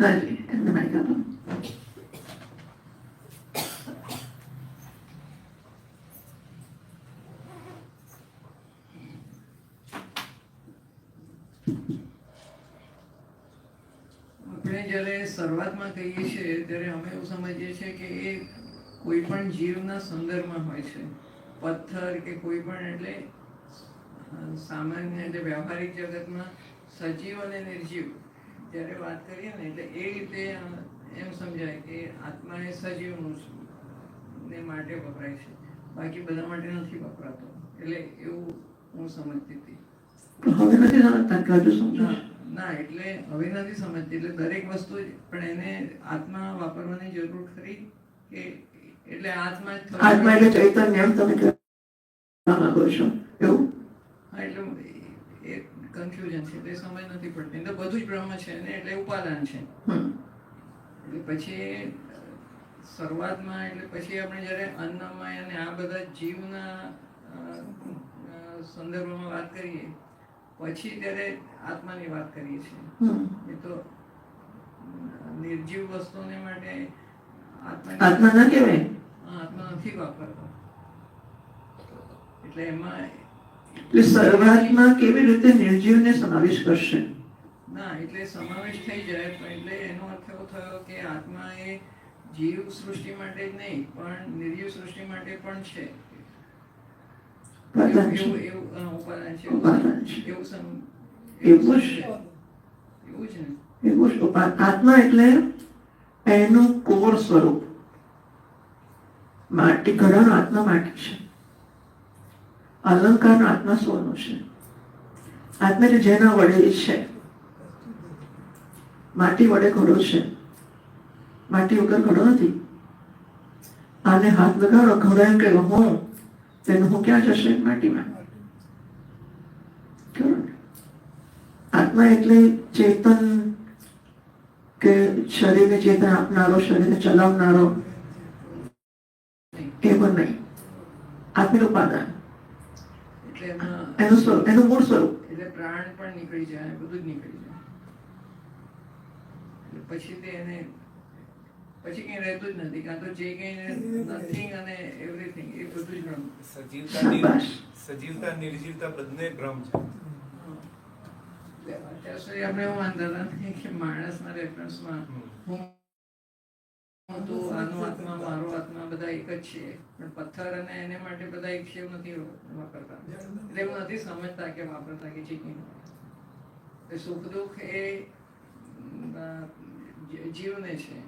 એમને માઇક આપો આપણે જ્યારે શરૂઆતમાં કહીએ છીએ, ત્યારે અમે એવું સમજીએ છીએ કે એ કોઈ પણ જીવના સંદર્ભમાં હોય છે. પથ્થર કે કોઈ પણ એટલે સામાન્ય એટલે વ્યવહારિક જગતમાં સજીવ અને નિર્જીવ. જ્યારે વાત કરીએ ને એટલે એ રીતે એમ સમજાય કે આત્મા એ સજીવનું છે ને માટે વપરાય છે. બાકી બધા માટે નથી વપરાતો. એટલે એવું હું સમજતી હતી. હવે નથી સમજતા? કે હજુ સમજો? ના ના એટલે હવે નથી સમજતી. એટલે દરેક વસ્તુ પણ એને આત્મા વાપરવાની જરૂર ખરી કે એટલે આત્મા આત્મા એટલે ચૈતન્ય એમ તમે કહેવા માંગો છો? એવું? હા એટલે એ કન્ફ્યુઝન છે. એટલે સમજ નથી પડતી. એટલે બધું જ બ્રહ્મ છે ને એટલે ઉપાદાન છે. એટલે પછી શરૂઆતમાં એટલે પછી આપણે જ્યારે અન્નમય અને આ બધા જીવના સંદર્ભમાં વાત કરીએ પછી ત્યારે આત્માની વાત કરીએ છીએ. એ તો નિર્જીવ વસ્તુને માટે આત્મા ના કહેવાય? આત્મા નથી વાપરતો. એટલે એમાં એટલે શરૂઆતમાં કેવી રીતે નિર્જીવને સમાવેશ કરશે? ના એટલે સમાવેશ થઈ જાય એટલે એનો અર્થ એવો થયો કે આત્મા એ જીવ સૃષ્ટિ માટે જ નહીં પણ નિર્જીવ સૃષ્ટિ માટે પણ છે. એવું એવું ઉપાદાન છે. એવું એવું જ. એવું જ ને. એવું જ. આત્મા એટલે એનું કોર સ્વરૂપ. માટી ઘડાનો આત્મા માટી છે. અલંકારનો આત્મા સોનું છે. આત્મા જેના વડે છે માટી વડે ઘડો છે. માટી વગર ઘડો નથી. આને હાથ લગાડો ઘડાય કે હું, તેનું હું ક્યાં જશે માટીમાં? આત્મા એટલે ચેતન કે શરીરને ચેતન આપનારો, શરીરને ચલાવનારો એ પણ નહીં. એટલે એમાં એનું સ્વરૂપ એનું મૂળ સ્વરૂપ. એટલે પ્રાણ પણ નીકળી જાય બધું જ નીકળી જાય. પછી તે એને પછી કઈ રહેતું જ નથી કાં તો જે કઈ નથિંગ અને એવરીથિંગ એ બધું જ ભ્રમ સજીવતા સજીવતા નિર્જીવતા બંને ભ્રમ છે. અત્યાર સુધી આપણે એવું માનતા હતા કે માણસના રેફરન્સમાં હું હું તું આનો આત્મા મારો આત્મા બધા એક જ છે. પણ પથ્થર અને એને માટે બધા એક છે નથી વાપરતા. એટલે એવું નથી સમજતા કે વાપરતા કે એટલે સુખ દુઃખ એ જીવને છે.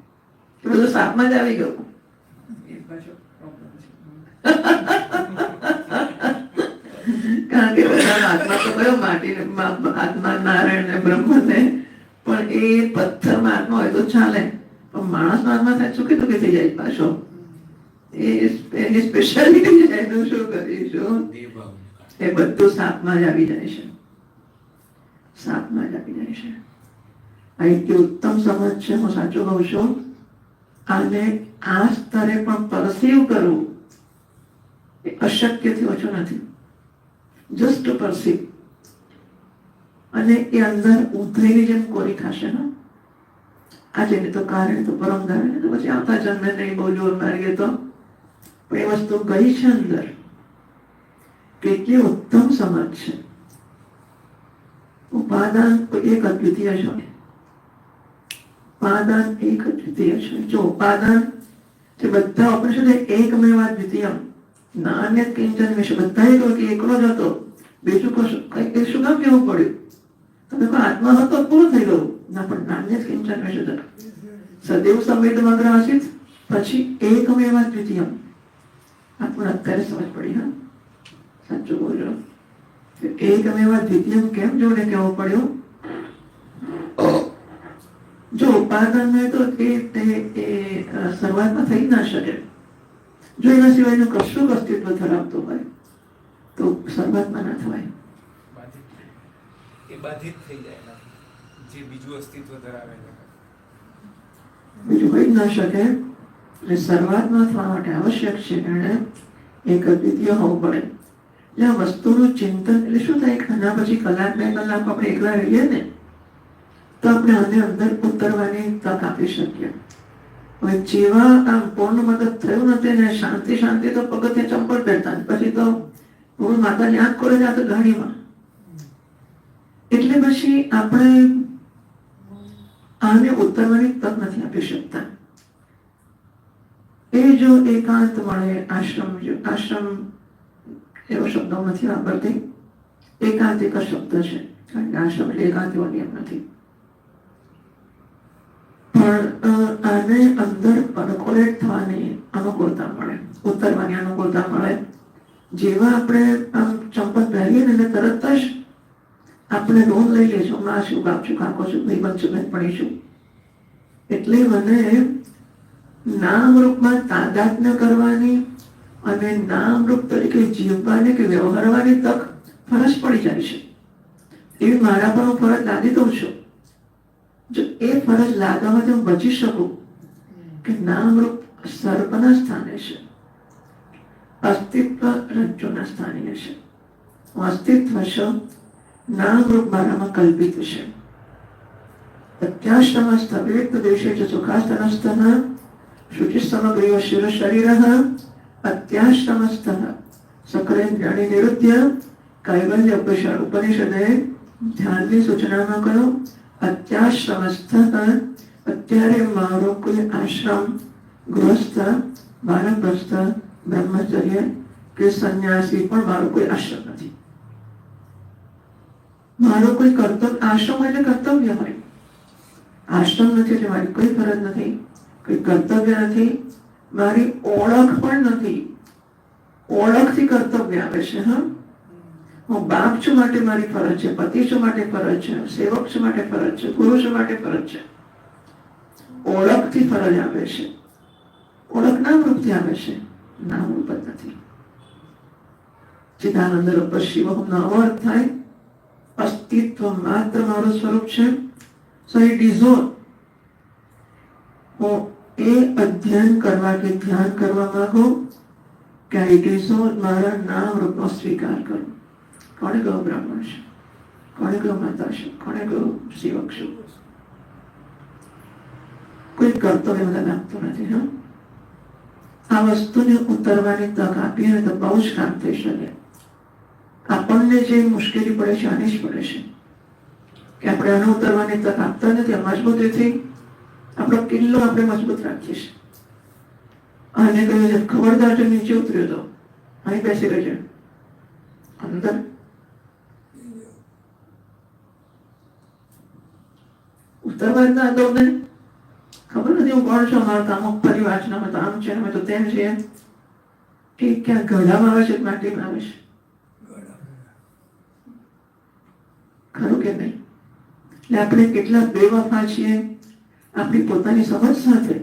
બધું સાપમાં જ આવી ગયું. એ પાછો પ્રોબ્લેમ છે. કારણ કે બધા આત્મા તો કયો માટી આત્મા નારાયણ ને બ્રહ્મ ને પણ એ પથ્થરમાં આત્મા હોય તો ચાલે. પણ માણસ આત્મા થાય ચૂકી થઈ જાય પાછો? એ એની સ્પેશિયાલિટી છે એનું શું કરીશું? એ બધું સાપમાં જ આવી જાય છે. સાપમાં જ આવી જાય છે. આ ઉત્તમ સમજ છે, હું સાચું કહું છું. અને આ સ્તરે પણ પરસીવ કરવું એ અશક્યથી ઓછું નથી. જસ્ટ પરસીવ અને એ અંદર ઉધઈની જેમ કોરી ખાશે હા? આજે ને તો કારણે તો પરમ ધારે તો પછી આવતા જન્મે નહીં, બહુ જોર મારીએ તો. પણ એ વસ્તુ ગઈ છે અંદર કેટલી ઉત્તમ સમજ છે. ઉપાદાન એક અદ્વિતીય છે. ઉપાદાન એક અદ્વિતીય છે. જો ઉપાદાન જે બધા ઓપરેશન એકમેવા દ્વિતીયમ નાન્ય કિંચન વિશે બધાએ કહ્યું કે એકલો જ હતો. બીજું કશું કઈ શું કામ કેવું પડ્યું? તમે કોઈ આત્મા હતો પૂરું થઈ ગયું? સદૈવ સંવેદ મગ્ર આસિત પછી એકમેવ દ્વિતીયમ આપણને અત્યારે સમજ પડી હા સાચું બોલો એકમેવ દ્વિતીયમ કેમ જોડે કેવો પડ્યો જો ઉપાદાન હોય તો એ તે શરૂઆતમાં થઈ ના શકે જો એના સિવાયનું કશું અસ્તિત્વ ધરાવતું હોય તો શરૂઆતમાં ના થવાય બાધિત થઈ જાય. જે બીજું અસ્તિત્વ ધરાવે છે. બીજું કઈ ના શકે. એટલે શરૂઆતમાં થવા માટે આવશ્યક છે એને એક અદ્વિતીય હોવું પડે. એટલે આ વસ્તુનું ચિંતન, એટલે શું થાય? ખાના પછી કલાક, બે કલાક આપણે એકલા રહીએ ને, તો આપણે આને અંદર ઉતરવાની તક આપી શકીએ. હવે જેવા આમ પૂર્ણ મદદ થયું નથી ને શાંતિ શાંતિ તો પગથે ચંપલ પહેરતા પછી તો હું માતાની આંખ ખોલે તો ગાડીમાં. એટલે પછી આપણે આને ઉતરવાની તક નથી આપી શકતા. એ જો એકાંત મળે આશ્રમ આશ્રમ એવો શબ્દ નથી વાપરતી. એકાંત એક શબ્દ છે. કારણ કે આશ્રમ એટલે એકાંત એવો નિયમ નથી. પણ આને અંદર પરકોલેટ થવાની અનુકૂળતા મળે. ઉતરવાની અનુકૂળતા મળે. જેવા આપણે આમ ચંપલ પહેરીએ ને તરત જ આપણે લોન લઈ લેશું હમણાં શું કાપશું કાકો છું ભાઈ બનશું નહીં છું એટલે મને નામ રૂપમાં તાદાત્મ્ય કરવાની અને નામ રૂપ તરીકે જીવવાની કે વ્યવહારવાની તક ફરજ પડી જાય છે. એવી મારા પર હું ફરજ લાદી દઉં છું. જો એ ફરજ લાદવામાંથી હું બચી શકું કે નામ રૂપ સર્પના સ્થાને છે. અસ્તિત્વ રજ્જુના સ્થાને છે. હું અસ્તિત્વ છું રૂપ મારામાં કલ્પિત છે અત્યાશ્રમસ્થ અવ્યક્ત દેશે ચ સુખાસ્તનસ્તઃ શુચિસ્તમગ્રીવ શિર શરીરઃ અત્યાશ્રમસ્થ સકરેન્દ્રાણી નિરુદ્ય કૈવલ્ય ઉપનિષદ ઉપનિષદે ધ્યાનની સૂચનામાં કહ્યું અત્યાશ્રમસ્થ અત્યારે મારો કોઈ આશ્રમ ગૃહસ્થ વાનપ્રસ્થ બ્રહ્મચર્ય કે સંન્યાસી પણ મારો કોઈ આશ્રમ નથી મારો કોઈ કર્તવ્ય, આશ્રમ એટલે કર્તવ્ય હોય. આશ્રમ નથી એટલે મારી કોઈ ફરજ નથી, કોઈ કર્તવ્ય નથી, મારી ઓળખ પણ નથી. ઓળખથી કર્તવ્ય આવે છે, હા? હું બાપ છું માટે મારી ફરજ છે, પતિ છું માટે ફરજ છે, સેવક છું માટે ફરજ છે, ગુરુ છું માટે ફરજ છે. ઓળખથી ફરજ આવે છે. ઓળખ નામ રૂપથી આવે છે. નામ રૂપ નથી. ચિદાનંદ રૂપ શિવ નામ અર્થ થાય અસ્તિત્વ માત્ર મારું સ્વરૂપ છે સો ઇટ ઇઝ ઓલ હું એ અધ્યયન કરવા કે ધ્યાન કરવા માંગુ કે ઇટ ઇઝ ઓલ મારા નામ રૂપનો સ્વીકાર કરું કોણે કહ્યું બ્રાહ્મણ છે કોણે કહ્યું માતા છે કોણે કહ્યું સેવક છું કોઈ કર્તવ્ય મને લાગતું નથી હા આ વસ્તુને ઉતરવાની તક આપીએ તો બહુ જ કામ થઈ શકે આપણને જે મુશ્કેલી પડે છે, આની જ પડે છે. કે આપણે આનો ઉતરવાની તક આપતા નથી મજબૂતીથી આપણો કિલ્લો આપણે મજબૂત રાખીએ છીએ. અને કહ્યું છે, ખબરદાર જો નીચે ઉતર્યો તો. અહીં બેસી રહેજે અંદર? ઉતરવા ના ને. ખબર નથી હું કોણ છું તો અમુક પરિવાર છે અમે તો આમ છે, અમે તો તેમ છે એ ક્યાં ગળામાં આવે છે કે માટીમાં આવે છે. ખરું કે નહીં? એટલે આપણે કેટલા બેવફા છીએ આપણી પોતાની સમજ સાથે.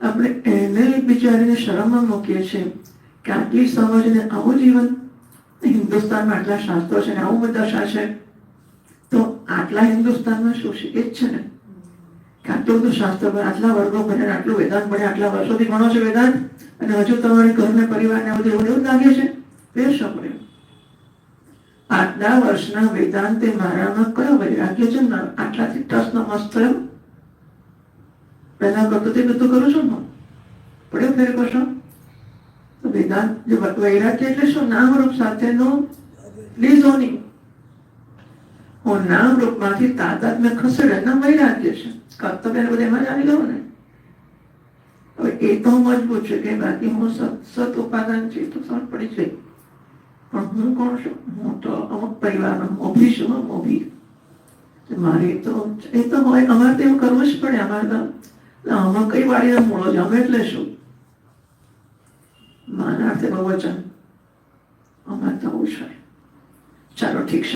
આપણે એને બિચારીને શરમમાં મૂકીએ છીએ કે આટલી સમજને આવું જીવન હિન્દુસ્તાનમાં આટલા શાસ્ત્રો છે ને આવું બધા શાસન તો આટલા હિન્દુસ્તાનમાં શું છે? એ જ છે ને. આટલું બધું શાસ્ત્ર ભણે, આટલા વર્ગો ભણે આટલું વેદાંત ભણે આટલા વર્ષોથી ભણો છો વેદાંત અને હજુ તમારે ઘરને પરિવારને બધું એવું એવું લાગે છે? તે શું આટલા વર્ષના વેદાંતે મારામાં કયો વૈરાગ્ય છે. ને આટલાથી ટસ મસ્ત થયો પહેલા કરતો તે બધું કરું છું હું. પડ્યો ફેર કરશો તો વેદાંત જે વૈરાગ્ય એટલે શું? નામરૂપ સાથેનું લીઝોની હું નામ રૂપમાંથી તાદાત્મ્ય ખસેડે ના વૈરાગ્ય છે. કર્તવ્ય બધે એમાં જ આવી ગયું ને. હવે એ તો મજબૂત છે કે બાકી હું સત સત, ઉપાદાન છે તો સમજ પડી છે. પણ હું તો અમુક પરિવારનો મોભી છું મોભી મારે તો એ તો હોય, અમારે તો એવું કરવું જ પડે. અમારે તો આમાં કઈ વાળી મૂળો જ અમે એટલે શું માના અર્થે બહુવચન અમારે તો આવું છે ચાલો ઠીક છે.